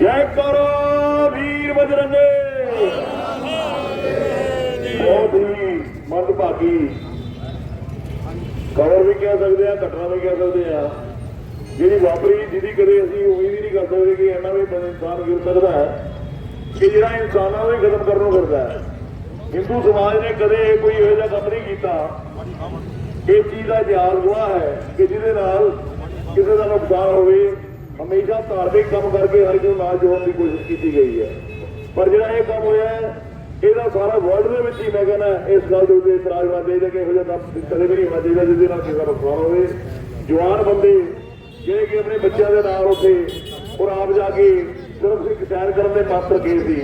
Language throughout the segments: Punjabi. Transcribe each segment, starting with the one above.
ਜੈ ਕਰੋ ਵੀਰ ਬਜਰੰਗੇ। ਬਹੁਤ ਹੀ ਮੰਦਭਾਗੀ। ਖਬਰ ਵੀ ਕਹਿ ਸਕਦੇ ਆ ਘਟਨਾ ਵੀ ਕਹਿ ਸਕਦੇ ਆ। ਜਿਹੜੀ ਵਾਪਰੀ, ਜਿਹਦੀ ਕਦੇ ਅਸੀਂ ਉਮੀਦ ਹੀ ਨਹੀਂ ਕਰ ਸਕਦੇ ਕਿ ਇੰਨਾ ਵੀ ਇਨਸਾਨ ਗਿਰ ਸਕਦਾ ਹੈ। ਕਿ ਜਿਹੜਾ ਇਨਸਾਨਾਂ ਨੂੰ ਹੀ ਖਤਮ ਕਰਨ ਨੂੰ ਫਿਰਦਾ ਹੈ। ਹਿੰਦੂ ਸਮਾਜ ਨੇ ਕਦੇ ਕੋਈ ਇਹੋ ਜਿਹਾ ਕੰਮ ਨਹੀਂ ਕੀਤਾ ਇਹ ਚੀਜ਼ ਦਾ ਇਤਿਹਾਸ ਗਵਾਹ ਹੈ ਕਿ ਜਿਹਦੇ ਨਾਲ ਕਿਸੇ ਦਾ ਨੁਕਸਾਨ ਹੋਵੇ। ਹਮੇਸ਼ਾ ਧਾਰਮਿਕ ਕੰਮ ਕਰਕੇ ਹਰ ਨੂੰ ਨਾਲ ਜੋੜਨ ਦੀ ਕੋਸ਼ਿਸ਼ ਕੀਤੀ ਗਈ ਹੈ। ਪਰ ਜਿਹੜਾ ਇਹ ਕੰਮ ਹੋਇਆ ਹੈ, ਇਹਦਾ ਸਾਰਾ ਵਰਲਡ ਦੇ ਵਿੱਚ ਹੀ ਮੈਂ ਕਹਿੰਦਾ ਇਸ ਗੱਲ ਦੇ ਉੱਤੇ ਇਤਰਾਜ਼ ਹੋਣਾ ਚਾਹੀਦਾ ਕਿ ਇਹੋ ਜਿਹਾ ਕੰਮ ਕਦੇ ਵੀ ਨਹੀਂ ਹੋਣਾ ਚਾਹੀਦਾ ਜਿਹਦੇ ਨਾਲ ਕਿਸੇ ਦਾ ਨੁਕਸਾਨ ਹੋਵੇ। ਜਵਾਨ ਬੰਦੇ ਜਿਹੜੇ ਕਿ ਆਪਣੇ ਬੱਚਿਆਂ ਦੇ ਨਾਲ ਉੱਥੇ ਔਰ ਆਪ ਜਾ ਕੇ ਸਿਰਫ ਇੱਕ ਸੈਰ ਕਰਨ ਦੇ ਮਾਤਰ ਗਏ ਸੀ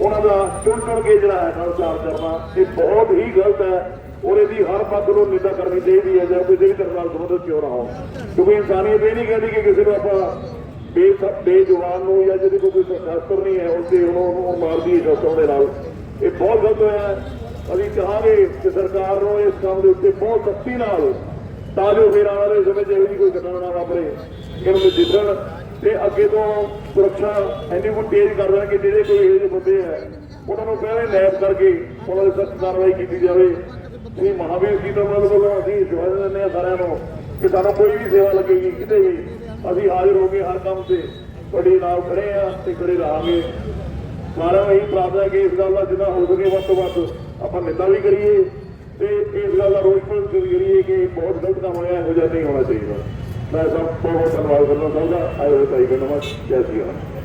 ਉਹਨਾਂ ਦਾ ਚੁਣ ਚੁਣ ਕੇ ਜਿਹੜਾ ਹੈ ਨਾਲ ਚਾਰ ਕਰਨਾ, ਇਹ ਬਹੁਤ ਹੀ ਗਲਤ ਹੈ। ਔਰ ਇਹਦੀ ਹਰ ਪੱਖ ਨੂੰ ਨਿੰਦਾ ਕਰਨੀ ਚਾਹੀਦੀ ਹੈ ਜਾਂ ਕਿਸੇ ਵੀ ਤਰ੍ਹਾਂ ਨਾਲ ਸੰਬੰਧਿਤ ਕਿਉਂ ਨਾ ਹੋ। ਕਿਉਂਕਿ ਇਨਸਾਨੀਅਤ ਇਹ ਨਹੀਂ ਕਹਿੰਦੀ ਕਿ ਕਿਸੇ ਨੂੰ ਆਪਾਂ ਬੇ ਬੇਜਵਾਨ ਨੂੰ ਜਾਂ ਜਿਹਦੇ ਕੋਲ ਕੋਈ ਸ਼ਸਤਰ ਨਹੀਂ ਹੈ, ਉਸੇ ਉਹਨੂੰ ਉਹਨੂੰ ਮਾਰ ਸ਼ਸਤਰਾਂ ਦੇ ਨਾਲ। ਇਹ ਬਹੁਤ ਗਲਤ ਹੋਇਆ ਅਸੀਂ ਚਾਹਾਂਗੇ ਕਿ ਸਰਕਾਰ ਨੂੰ ਇਸ ਕੰਮ ਦੇ ਉੱਤੇ ਬਹੁਤ ਸਖਤੀ ਨਾਲ ਤਾਂ ਜੋ ਫਿਰ ਆਉਣ ਵਾਲੇ ਸਮੇਂ 'ਚ ਇਹੋ ਜਿਹੀ ਕੋਈ ਘਟਨਾ ਨਾ ਵਾਪਰੇ। ਇਹਨੂੰ ਨਜਿੱਠਣ ਤੇ ਅੱਗੇ ਤੋਂ ਸੁਰੱਖਿਆ ਇੰਨੀ ਕੁ ਤੇਜ਼ ਕਰ ਦੇਣ ਕਿ ਜਿਹੜੇ ਕੋਈ ਇਹੋ ਜਿਹੇ ਬੰਦੇ ਹੈ, ਉਹਨਾਂ ਨੂੰ ਪਹਿਲੇ ਨੈਪ ਕਰਕੇ ਉਹਨਾਂ ਦੀ ਸਖਤ ਕਾਰਵਾਈ ਕੀਤੀ ਜਾਵੇ। ਵੀ ਮਹਾਵੀਰ ਜੀ ਤੋਂ ਮਤਲਬ ਅਸੀਂ ਜਵਾਬ ਦਿੰਦੇ ਹਾਂ ਸਾਰਿਆਂ ਨੂੰ ਕਿ ਸਾਨੂੰ ਕੋਈ ਵੀ ਸੇਵਾ ਲੱਗੇਗੀ ਕਿਤੇ ਵੀ। ਅਸੀਂ ਹਾਜ਼ਰ ਹੋ ਕੇ ਹਰ ਕੰਮ ਤੇ ਤੁਹਾਡੇ ਨਾਲ ਖੜੇ ਆ ਤੇ ਖੜੇ ਰਹਾਂਗੇ। ਸਾਰਿਆਂ ਨੂੰ ਇਹੀ ਪ੍ਰਾਰਥਨਾ ਹੈ ਕਿ ਇਸ ਗੱਲ ਦਾ ਜਿੰਨਾ ਹੋ ਸਕੇ ਵੱਧ ਤੋਂ ਵੱਧ ਆਪਾਂ ਨਿੰਦਾ ਵੀ ਕਰੀਏ ਤੇ ਇਸ ਗੱਲ ਦਾ ਰੋਜ਼ ਪ੍ਰਗਟ ਕਰੀਏ ਕਿ ਬਹੁਤ ਗਲਤ ਕੰਮ ਹੋਇਆ ਇਹੋ ਜਿਹਾ ਨਹੀਂ ਹੋਣਾ ਚਾਹੀਦਾ। ਮੈਂ ਸਭ ਤੋਂ ਬਹੁਤ ਧੰਨਵਾਦ ਕਰਨਾ ਚਾਹੁੰਦਾ। ਆਏ ਹੋਏ ਭਾਈ ਬਹਿਣਾਂ ਜੈ ਸ਼੍ਰੀ ਰਾਮ।